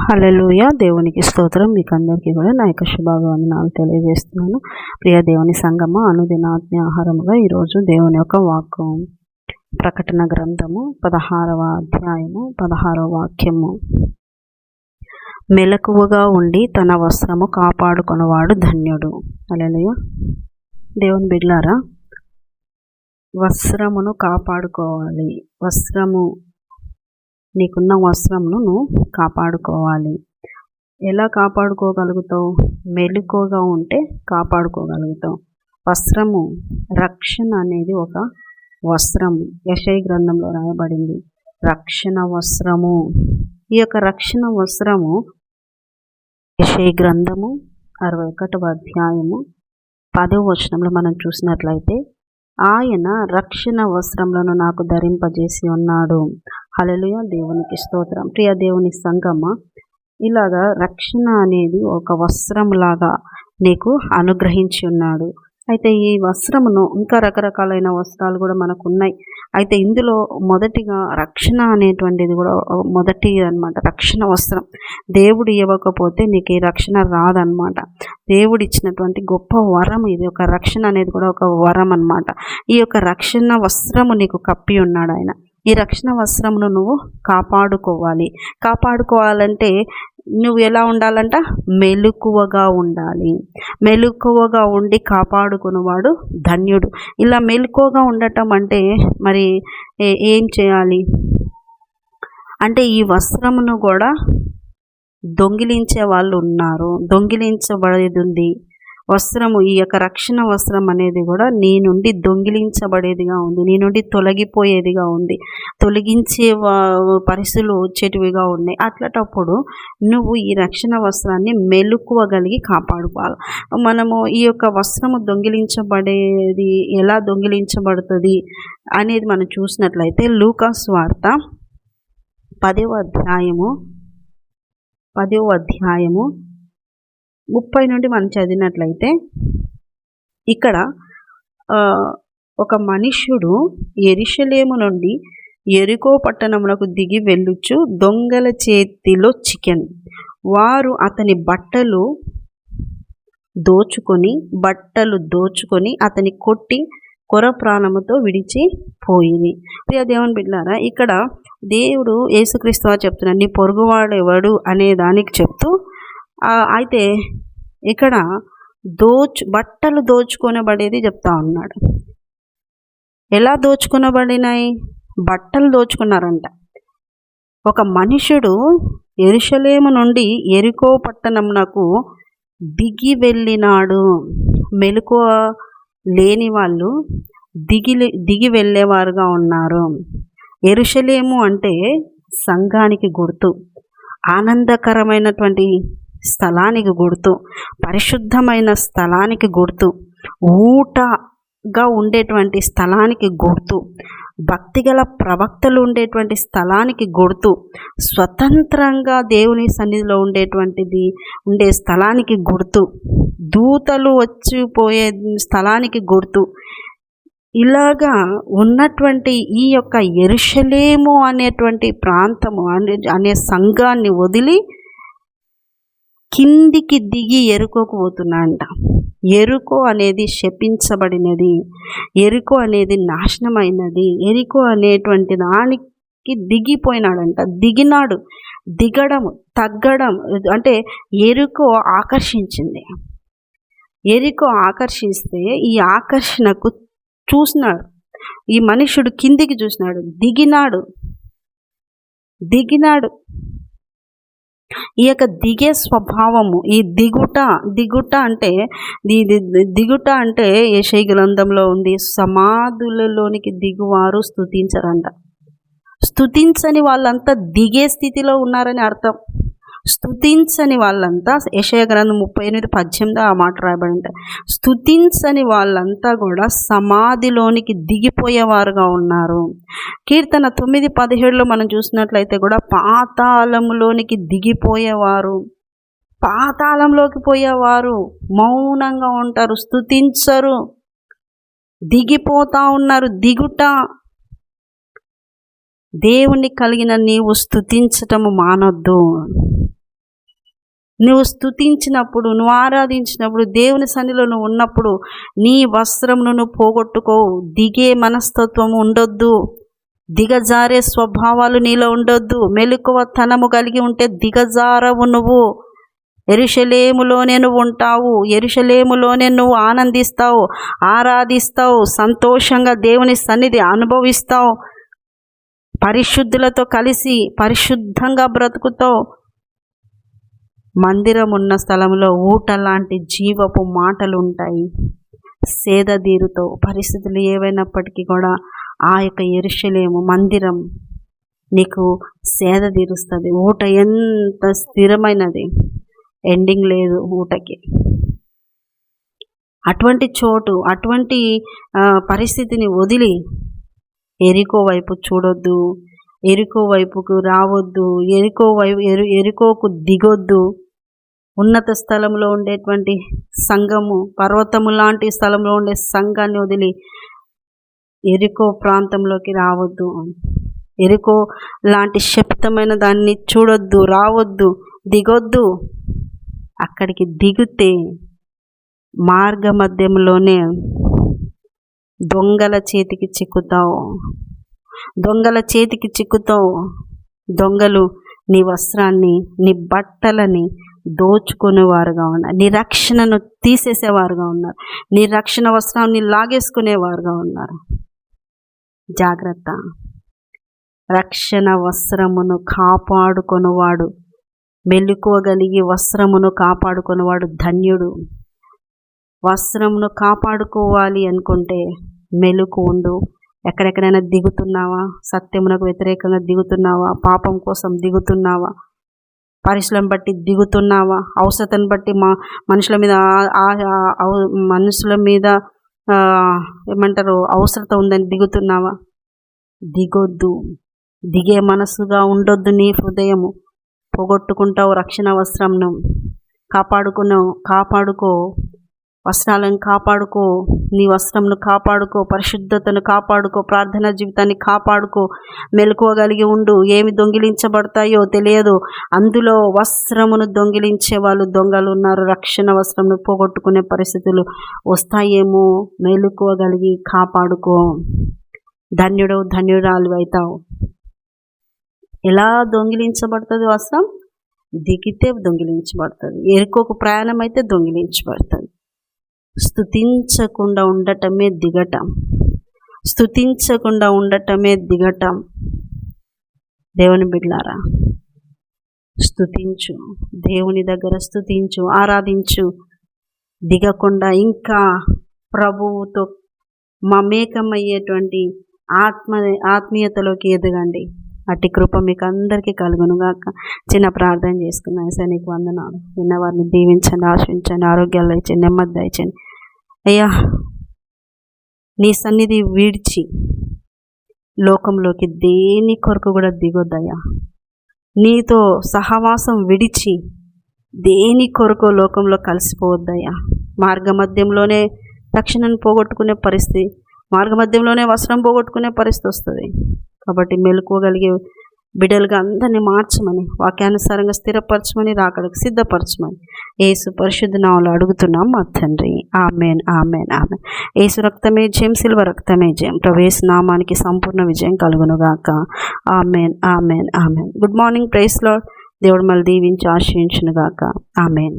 హలలుయ దేవునికి స్తోత్రం. మీకు అందరికీ కూడా నా యొక్క శుభాభివందనాలు తెలియజేస్తున్నాను. ప్రియ దేవుని సంగమ అనుదినాత్మ ఆహారముగా ఈరోజు దేవుని యొక్క వాక్కు. ప్రకటన గ్రంథము పదహారవ అధ్యాయము పదహారవ వాక్యము. మెలకువగా ఉండి తన వస్త్రము కాపాడుకున్నవాడు ధన్యుడు. అలలుయ దేవుని బిడ్లారా వస్త్రమును కాపాడుకోవాలి. వస్త్రము నీకున్న వస్త్రంను నువ్వు కాపాడుకోవాలి. ఎలా కాపాడుకోగలుగుతావు? మెలుకోగా ఉంటే కాపాడుకోగలుగుతావు. వస్త్రము రక్షణ అనేది ఒక వస్త్రం. యశయ గ్రంథంలో రాయబడింది. రక్షణ వస్త్రము. ఈ యొక్క రక్షణ వస్త్రము యశయ గ్రంథము అరవై ఒకటవ అధ్యాయము పదవ వచనంలో మనం చూసినట్లయితే ఆయన రక్షణ వస్త్రములను నాకు ధరింపజేసి ఉన్నాడు. హలలుయ దేవునికి స్తోత్రం. ప్రియ దేవుని సంగమ ఇలాగా రక్షణ అనేది ఒక వస్త్రంలాగా నీకు అనుగ్రహించి ఉన్నాడు. అయితే ఈ వస్త్రమును ఇంకా రకరకాలైన వస్త్రాలు కూడా మనకు ఉన్నాయి అయితే ఇందులో మొదటిగా రక్షణ అనేటువంటిది కూడా మొదటి అనమాట రక్షణ వస్త్రం. దేవుడు ఇవ్వకపోతే నీకు ఈ రక్షణ రాదనమాట దేవుడు ఇచ్చినటువంటి గొప్ప వరం ఇది ఒక రక్షణ అనేది కూడా ఒక వరం అనమాట ఈ యొక్క రక్షణ వస్త్రము నీకు కప్పి ఉన్నాడు ఆయన. ఈ రక్షణ వస్త్రమును నువ్వు కాపాడుకోవాలి. కాపాడుకోవాలంటే నువ్వు ఎలా ఉండాలంట? మెలకువగా ఉండాలి. మెలకువగా ఉండి కాపాడుకునేవాడు ధన్యుడు. ఇలా మెలకువగా ఉండటం అంటే మరి ఏం చేయాలి? అంటే ఈ వస్త్రమును కూడా దొంగిలించే వాళ్ళు ఉన్నారు. దొంగిలించబడేది ఉంది. వస్త్రము ఈ యొక్క రక్షణ వస్త్రం అనేది కూడా నీ నుండి దొంగిలించబడేదిగా ఉంది. నీ నుండి తొలగిపోయేదిగా ఉంది. తొలగించే పరిస్థితులు వచ్చేటివిగా ఉన్నాయి. అట్లటప్పుడు నువ్వు ఈ రక్షణ వస్త్రాన్ని మెలుకువగలిగి కాపాడుకోవాలి. మనము ఈ యొక్క వస్త్రము దొంగిలించబడేది ఎలా దొంగిలించబడుతుంది అనేది మనం చూసినట్లయితే లూకాస్ వార్త పదవ అధ్యాయము పదవ అధ్యాయము ముప్పై నుండి మనం చదివినట్లయితే ఇక్కడ ఒక మనుష్యుడు ఎరిశలేము నుండి ఎరుకో పట్టణమునకు దిగి వెళ్ళుచు దొంగల చేతిలో చికెన్. వారు అతని బట్టలు దోచుకొని బట్టలు దోచుకొని అతని కొట్టి కొర ప్రాణముతో విడిచిపోయింది ప్రియ దేవుని బిడ్డారా ఇక్కడ దేవుడు యేసుక్రీస్తు చెప్తున్నాడు నీ పొరుగువాడు ఎవడు అనే దానికి చెప్తూ అయితే ఇక్కడ దోచు బట్టలు దోచుకొనబడేది చెప్తా ఉన్నాడు. ఎలా దోచుకునబడినాయి? బట్టలు దోచుకున్నారంట. ఒక మనుషుడు ఎరుషలేము నుండి ఎరుకో పట్టణంనకు దిగి వెళ్ళినాడు. మెలకువ లేని వాళ్ళు దిగి దిగి వెళ్ళేవారుగా ఉన్నారు. ఎరుషలేము అంటే సంఘానికి గుర్తు. ఆనందకరమైనటువంటి స్థలానికి గుర్తు పరిశుద్ధమైన స్థలానికి గుర్తు ఊటగా ఉండేటువంటి స్థలానికి గుర్తు భక్తిగల ప్రవక్తలు ఉండేటువంటి స్థలానికి గుర్తు స్వతంత్రంగా దేవుని సన్నిధిలో ఉండేటువంటిది ఉండే స్థలానికి గుర్తు దూతలు వచ్చిపోయే స్థలానికి గుర్తు. ఇలాగా ఉన్నటువంటి ఈ యొక్క ఎరుషలేము అనేటువంటి ప్రాంతము అనే అనే సంఘాన్ని వదిలి కిందికి దిగి ఎరుకోకు పోతున్నాడంట. ఎరుకో అనేది శపించబడినది. ఎరుకో అనేది నాశనమైనది. ఎరుకో అనేటువంటి దానికి దిగిపోయినాడంట. దిగినాడు. దిగడం తగ్గడం అంటే ఎరుకో ఆకర్షించింది. ఎరుకో ఆకర్షిస్తే ఈ ఆకర్షణకు చూసినాడు. ఈ మనుషుడు కిందికి చూసినాడు. దిగినాడు. దిగినాడు. ఈ యొక్క దిగే స్వభావము ఈ దిగుట దిగుట అంటే దిగుట అంటే యశై గ్రంథంలో ఉంది సమాధులలోనికి దిగువారు స్థుతించరంట స్థుతించని వాళ్ళంతా దిగే స్థితిలో ఉన్నారని అర్థం. స్థుతించని వాళ్ళంతా యశయ గ్రంథం ముప్పై ఎనిమిది పద్దెనిమిది ఆ మాట రాయబడి ఉంటాయి స్థుతించని వాళ్ళంతా కూడా సమాధిలోనికి దిగిపోయేవారుగా ఉన్నారు. కీర్తన తొమ్మిది పదిహేడులో మనం చూసినట్లయితే కూడా పాతాళంలోనికి దిగిపోయేవారు. పాతాళంలోకి పోయేవారు. మౌనంగా ఉంటారు స్థుతించరు దిగిపోతా ఉన్నారు దిగుట. దేవుని కలిగిన నీవు స్థుతించటము మానొద్దు. నువ్వు స్తుతించినప్పుడు నువ్వు ఆరాధించినప్పుడు దేవుని సన్నిలో నువ్వు ఉన్నప్పుడు నీ వస్త్రమును నువ్వు పోగొట్టుకోవు దిగే మనస్తత్వం ఉండొద్దు. దిగజారే స్వభావాలు నీలో ఉండొద్దు. మెలకువ తనము కలిగి ఉంటే దిగజారవు నువ్వు. ఎరుషలేములోనే నువ్వు ఉంటావు. ఎరుషలేములోనే నువ్వు ఆనందిస్తావు ఆరాధిస్తావు సంతోషంగా దేవుని సన్నిధి అనుభవిస్తావు. పరిశుద్ధులతో కలిసి పరిశుద్ధంగా బ్రతుకుతావు. మందిరం ఉన్న స్థలంలో ఊట లాంటి జీవపు మాటలు ఉంటాయి సేద తీరుతో పరిస్థితులు ఏవైనప్పటికీ కూడా ఆ యొక్క ఎరుషలేము మందిరం నీకు సేద తీరుస్తుంది ఊట ఎంత స్థిరమైనది? ఎండింగ్ లేదు ఊటకి. అటువంటి చోటు అటువంటి పరిస్థితిని వదిలి ఎరికో వైపు చూడొద్దు ఎరుకో వైపుకు రావద్దు ఎరుకో వైపు ఎరు ఎరుకోకు దిగొద్దు. ఉన్నత స్థలంలో ఉండేటువంటి సంఘము పర్వతము లాంటి స్థలంలో ఉండే సంఘాన్ని వదిలి ఎరుకో ప్రాంతంలోకి రావద్దు. ఎరుకో లాంటి శబ్దమైన దాన్ని చూడొద్దు రావద్దు దిగొద్దు. అక్కడికి దిగితే మార్గ మధ్యంలోనే దొంగల చేతికి చిక్కుతావు. దొంగల చేతికి చిక్కుతావు. దొంగలు నీ వస్త్రాన్ని నీ బట్టలని దోచుకునేవారుగా ఉన్నారు. నీ రక్షణను తీసేసేవారుగా ఉన్నారు. నీ రక్షణ వస్త్రాన్ని లాగేసుకునేవారుగా ఉన్నారు. జాగ్రత్త. రక్షణ వస్త్రమును కాపాడుకొనువాడు. మెలుకోగలిగి వస్త్రమును కాపాడుకునేవాడు ధన్యుడు. వస్త్రమును కాపాడుకోవాలి అనుకుంటే మెలుకు ఉండు. ఎక్కడెక్కడైనా దిగుతున్నావా? సత్యమునకు వ్యతిరేకంగా దిగుతున్నావా? పాపం కోసం దిగుతున్నావా? పరిశ్రమ బట్టి దిగుతున్నావా? అవసరతను బట్టి మా మనుషుల మీద మనుషుల మీద ఏమంటారు అవసరత ఉందని దిగుతున్నావా? దిగొద్దు. దిగే మనసుగా ఉండొద్దు నీ హృదయము. పోగొట్టుకుంటావు రక్షణ వస్త్రంను కాపాడుకున్నావు కాపాడుకో. వస్త్రాలను కాపాడుకో నీ వస్త్రంను కాపాడుకో పరిశుద్ధతను కాపాడుకో ప్రార్థనా జీవితాన్ని కాపాడుకో మెలకువగలిగి ఉండు. ఏమి దొంగిలించబడతాయో తెలియదు. అందులో వస్త్రమును దొంగిలించే వాళ్ళు దొంగలు ఉన్నారు. రక్షణ వస్త్రంను పోగొట్టుకునే పరిస్థితులు వస్తాయేమో. మెలకువగలిగి కాపాడుకో. ధన్యుడు ధన్యురాలు అవుతావు. ఎలా దొంగిలించబడుతుంది వస్త్రం? దిగితే దొంగిలించబడుతుంది. ఎరుకోకు ప్రయాణం అయితే దొంగిలించబడుతుంది. స్థుతించకుండా ఉండటమే దిగటం. స్థుతించకుండా ఉండటమే దిగటం. దేవుని బిడ్లారా స్థుతించు దేవుని దగ్గర స్థుతించు ఆరాధించు. దిగకుండా ఇంకా ప్రభువుతో మమేకమయ్యేటువంటి ఆత్మ ఆత్మీయతలోకి ఎదగండి. అట్టి కృప మీకు అందరికీ కలుగునుగాక చిన్న ప్రార్థన చేసుకున్నాను సార్ నీకు వందనాలు. నిన్న వారిని దీవించండి ఆశించండి ఆరోగ్యాలు ఇచ్చండి నెమ్మది దయచండి అయ్యా నీ సన్నిధి విడిచి లోకంలోకి దేని కొరకు కూడా దిగొద్దయ్యా. నీతో సహవాసం విడిచి దేని కొరకు లోకంలో కలిసిపోవద్దయ్యా. మార్గ మధ్యంలోనే రక్షణను పోగొట్టుకునే పరిస్థితి మార్గ మధ్యంలోనే వస్త్రం పోగొట్టుకునే పరిస్థితి వస్తుంది. కాబట్టి మెలుకోగలిగే బిడ్డలుగా అందరినీ మార్చమని వాక్యానుసారంగా స్థిరపరచమని రాకడకు సిద్ధపరచమని. ఏసు పరిశుద్ధ నావలు అడుగుతున్నాం మా తండ్రి. Amen amen amen. ఏసు రక్తమే జయం శిల్వ రక్తమే జయం. ప్రవేశ నామానికి సంపూర్ణ విజయం కలుగునుగాక. Amen amen amen. Good morning ప్రైస్లో దేవుడు మళ్ళీ దీవించి ఆశ్రయించునుగాక ఆమెన్.